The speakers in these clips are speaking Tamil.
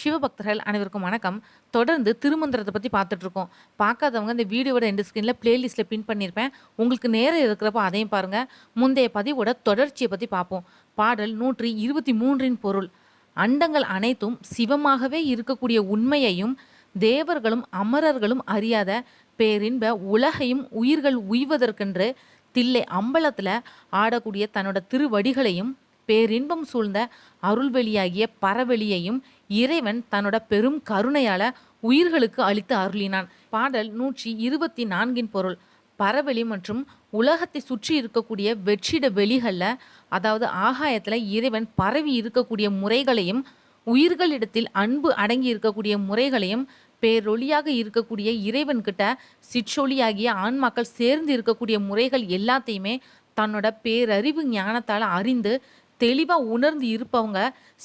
சிவபக்தர்கள் அனைவருக்கும் வணக்கம். தொடர்ந்து திருமந்திரத்தை பற்றி பார்த்துட்டு இருக்கோம் பார்க்காதவங்க இந்த வீடியோட எண்டு ஸ்க்ரீனில் பிளேலிஸ்ட்டில் பின் பண்ணியிருப்பேன். உங்களுக்கு நேரம் இருக்கிறப்ப அதையும் பாருங்கள் முந்தைய பதிவோட தொடர்ச்சியை பற்றி பார்ப்போம். பாடல் நூற்றி இருபத்தி மூன்றின் பொருள். அண்டங்கள் அனைத்தும் சிவமாகவே இருக்கக்கூடிய உண்மையையும் தேவர்களும் அமரர்களும் அறியாத பேரின்ப உலகையும் உயிர்கள் உய்வதற்கென்று தில்லை அம்பலத்தில் ஆடக்கூடிய தன்னோட திருவடிகளையும் பேரின்பம் சூழ்ந்த அருள்வெளியாகிய பரவெளியையும் இறைவன் தன்னோட பெரும் கருணையால உயிர்களுக்கு அளித்து அருளினான். பாடல் நூற்றி இருபத்தி நான்கின் பொருள். பரவெளி மற்றும் உலகத்தை சுற்றி இருக்கக்கூடிய வெற்றிட வெளிகளில் அதாவது ஆகாயத்தில் இறைவன் பரவி இருக்கக்கூடிய முறைகளையும் உயிர்களிடத்தில் அன்பு அடங்கி இருக்கக்கூடிய முறைகளையும் பேரொளியாக இருக்கக்கூடிய இறைவன்கிட்ட சிற்றொளியாகிய ஆன்மாக்கள் சேர்ந்து இருக்கக்கூடிய முறைகள் எல்லாத்தையுமே தன்னோட பேரறிவு ஞானத்தால் அறிந்து தெளிவாக உணர்ந்து இருப்பவங்க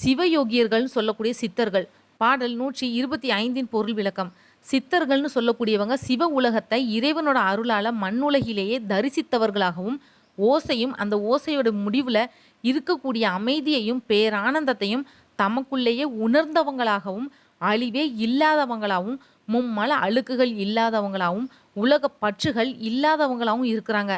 சிவயோகியர்கள்னு சொல்லக்கூடிய சித்தர்கள். பாடல் நூற்றி இருபத்தி ஐந்தின் பொருள் விளக்கம். சித்தர்கள்னு சொல்லக்கூடியவங்க சிவ உலகத்தை இறைவனோட அருளால் மண்ணுலகிலேயே தரிசித்தவர்களாகவும் ஓசையும் அந்த ஓசையோட முடிவில் இருக்கக்கூடிய அமைதியையும் பேரானந்தத்தையும் தமக்குள்ளேயே உணர்ந்தவங்களாகவும் அழிவே இல்லாதவங்களாகவும் மும்மல அழுக்குகள் இல்லாதவங்களாகவும் உலக பற்றுகள் இல்லாதவங்களாகவும் இருக்கிறாங்க.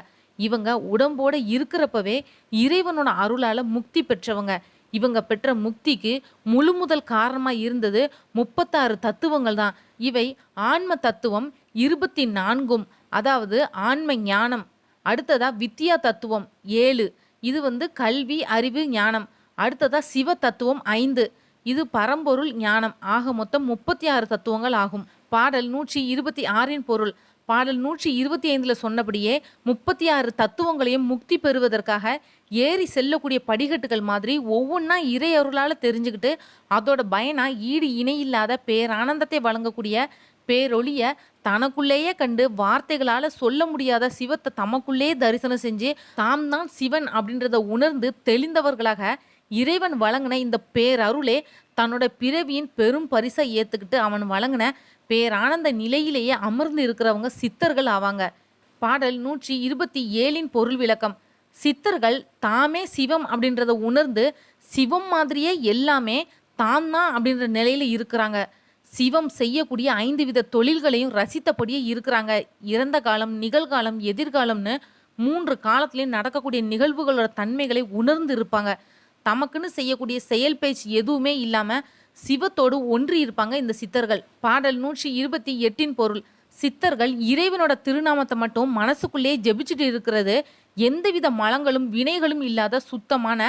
இவங்க உடம்போட இருக்கிறப்பவே இறைவனோட அருளால முக்தி பெற்றவங்க. இவங்க பெற்ற முக்திக்கு முழு முதல் காரணமாக இருந்தது முப்பத்தாறு தத்துவங்கள் தான். இவை ஆன்ம தத்துவம் இருபத்தி நான்கும் அதாவது ஆன்ம ஞானம். அடுத்ததா வித்யா தத்துவம் ஏழு இது வந்து கல்வி அறிவு ஞானம். அடுத்ததா சிவ தத்துவம் ஐந்து இது பரம்பொருள் ஞானம். ஆக மொத்தம் முப்பத்தி ஆறு தத்துவங்கள் ஆகும். பாடல் நூற்றி இருபத்தி ஆறின் பொருள் பாடல் நூற்றி இருபத்தி ஐந்தில் சொன்னபடியே முப்பத்தி ஆறு தத்துவங்களையும் முக்தி பெறுவதற்காக ஏறி செல்லக்கூடிய படிக்கட்டுகள் மாதிரி ஒவ்வொன்றா இறை அருளால் தெரிஞ்சுக்கிட்டு அதோட பயனாக ஈடு இணையில்லாத பேரானந்தத்தை வழங்கக்கூடிய பேரொழிய தனக்குள்ளேயே கண்டு வார்த்தைகளால் சொல்ல முடியாத சிவத்தை தமக்குள்ளேயே தரிசனம் செஞ்சு தாம் தான் சிவன் அப்படின்றத உணர்ந்து தெளிந்தவர்களாக இறைவன் வழங்கின இந்த பேரருளே தன்னோட பிறவியின் பெரும் பரிசை ஏற்றுக்கிட்டு அவன் வழங்கின பேரானந்த நிலையிலேயே அமர்ந்து இருக்கிறவங்க சித்தர்கள் ஆவாங்க. பாடல் நூற்றி இருபத்தி ஏழின் பொருள் விளக்கம். சித்தர்கள் தாமே சிவம் அப்படின்றத உணர்ந்து சிவம் மாதிரியே எல்லாமே தான் தான் அப்படின்ற நிலையில இருக்கிறாங்க. சிவம் செய்யக்கூடிய ஐந்து வித தொழில்களையும் ரசித்தபடியே இருக்கிறாங்க. இறந்த காலம் நிகழ்காலம் எதிர்காலம்னு மூன்று காலத்திலையும் நடக்கக்கூடிய நிகழ்வுகளோட தன்மைகளை உணர்ந்து இருப்பாங்க. தமக்குன்னு செய்யக்கூடிய செயல் பேச்சு எதுவுமே இல்லாமல் சிவத்தோடு ஒன்றி இருப்பாங்க இந்த சித்தர்கள். பாடல் நூற்றி இருபத்தி எட்டின் பொருள் சித்தர்கள் இறைவனோட திருநாமத்தை மட்டும் மனசுக்குள்ளேயே ஜெபிச்சுட்டு இருக்கிறது. எந்தவித மலங்களும் வினைகளும் இல்லாத சுத்தமான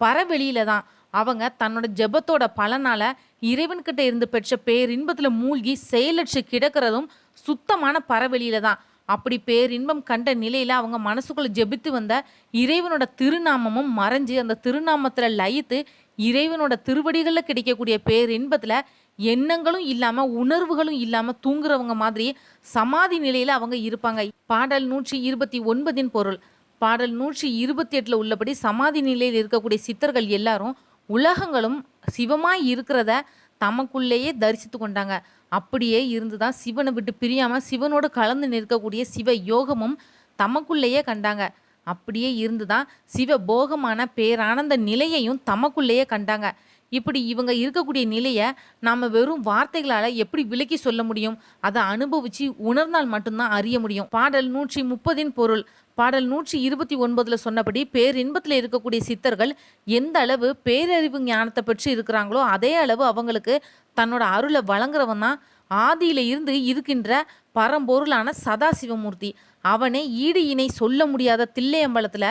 பரவெளியில தான். அவங்க தன்னோட ஜெபத்தோட பலனால இறைவன்கிட்ட இருந்து பெற்ற பேரின்பத்தில் மூழ்கி செயலற்று கிடக்கிறதும் சுத்தமான பரவெளியில தான். அப்படி பேரின்பம் கண்ட நிலையில அவங்க மனசுக்குள்ள ஜெபித்து வந்த இறைவனோட திருநாமமும் மறைஞ்சு அந்த திருநாமத்துல லயித்து இறைவனோட திருவடிகளில் கிடைக்கக்கூடிய பேரின்பத்துல எண்ணங்களும் இல்லாம உணர்வுகளும் இல்லாம தூங்குறவங்க மாதிரி சமாதி நிலையில அவங்க இருப்பாங்க. பாடல் நூற்றி இருபத்தி ஒன்பதின் பொருள். பாடல் நூற்றி இருபத்தி எட்டில் உள்ளபடி சமாதி நிலையில் இருக்கக்கூடிய சித்தர்கள் எல்லாரும் உலகங்களும் சிவமாய் இருக்கிறத தமக்குள்ளேயே தரிசித்து கொண்டாங்க. அப்படியே இருந்து தான் சிவனை விட்டு பிரியாமல் சிவனோடு கலந்து நிற்கக்கூடிய சிவ யோகமும் தமக்குள்ளேயே கண்டாங்க. அப்படியே இருந்து தான் சிவ போகமான பேரானந்த நிலையையும் தமக்குள்ளேயே கண்டாங்க. இப்படி இவங்க இருக்கக்கூடிய நிலையை நாம் வெறும் வார்த்தைகளால் எப்படி விலக்கி சொல்ல முடியும்? அதை அனுபவித்து உணர்ந்தால் மட்டும்தான் அறிய முடியும். பாடல் நூற்றி முப்பதின் பொருள். பாடல் நூற்றி இருபத்தி ஒன்பதில் சொன்னபடி பேரின்பத்தில் இருக்கக்கூடிய சித்தர்கள் எந்த அளவு பேரறிவு ஞானத்தை பெற்று இருக்கிறாங்களோ அதே அளவு அவங்களுக்கு தன்னோட அருளை வழங்குறவன் தான் ஆதியில இருந்து இருக்கின்ற பரம்பொருளான சதாசிவமூர்த்தி. அவனே ஈடு இணை சொல்ல முடியாத தில்லையம்பலத்தில்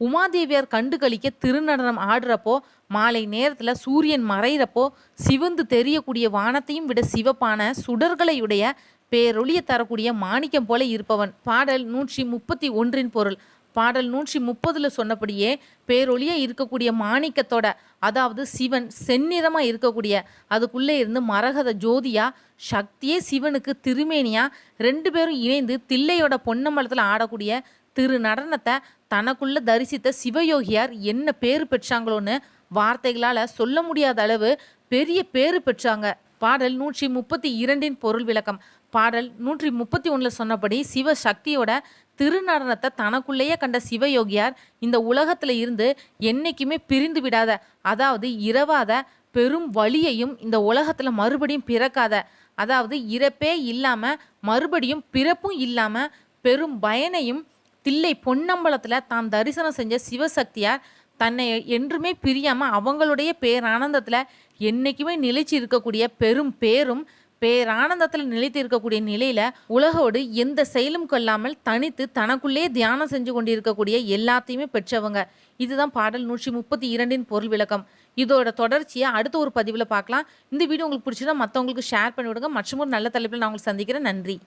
உமாதேவியார் கண்டு கழிக்க திருநடனம் ஆடுறப்போ மாலை நேரத்தில் சூரியன் மறையிறப்போ சிவந்து தெரியக்கூடிய வானத்தையும் விட சிவப்பான சுடர்களையுடைய பேரொளிய தரக்கூடிய மாணிக்கம் போல இருப்பவன். பாடல் நூற்றி முப்பத்தி ஒன்றின் பொருள். பாடல் நூற்றி முப்பதில் சொன்னபடியே பேரொளியா இருக்கக்கூடிய மாணிக்கத்தோட அதாவது சிவன் செந்நிறமாக இருக்கக்கூடிய அதுக்குள்ளே இருந்து மரகத ஜோதியா சக்தியே சிவனுக்கு திருமேனியா ரெண்டு பேரும் இணைந்து தில்லையோட பொன்னம்பலத்தில் ஆடக்கூடிய திரு நடனத்தை தனக்குள்ள தரிசித்த சிவயோகியார் என்ன பேர் பெற்றாங்களோன்னு வார்த்தைகளால் சொல்ல முடியாத அளவு பெரிய பேரு பெற்றாங்க. பாடல் நூற்றி முப்பத்தி இரண்டின் பொருள் விளக்கம். பாடல் நூற்றி முப்பத்தி ஒன்றில் சொன்னபடி சிவ சக்தியோட திருநடனத்தை தனக்குள்ளேயே கண்ட சிவயோகியார் இந்த உலகத்தில் இருந்து என்னைக்குமே பிரிந்து விடாத அதாவது இரவாத பெரும் வழியையும் இந்த உலகத்தில் மறுபடியும் பிறக்காத அதாவது இறப்பே இல்லாமல் மறுபடியும் பிறப்பும் இல்லாமல் பெரும் பயனையும் தில்லை பொன்னம்பலத்தில் தான் தரிசனம் செஞ்ச சிவசக்தியார் தன்னை என்றுமே பிரியாமல் அவங்களுடைய பேரானந்தத்தில் என்றைக்குமே நிலைச்சு இருக்கக்கூடிய பெரும் பேரும் பேரானந்தத்தில் நிலைத்து இருக்கக்கூடிய நிலையில் உலகோடு எந்த செயலும் கொள்ளாமல் தனித்து தனக்குள்ளே தியானம் செஞ்சு கொண்டிருக்கக்கூடிய எல்லாத்தையுமே பெற்றவங்க. இதுதான் பாடல் நூற்றி முப்பத்தி இரண்டின் பொருள் விளக்கம். இதோட தொடர்ச்சியை அடுத்த ஒரு பதிவில் பார்க்கலாம். இந்த வீடியோ உங்களுக்கு பிடிச்சதா மற்றவங்களுக்கு ஷேர் பண்ணி விடுங்க. மற்றும் ஒரு நல்ல தலைப்பில் நான் உங்களுக்கு சந்திக்கிறேன். நன்றி.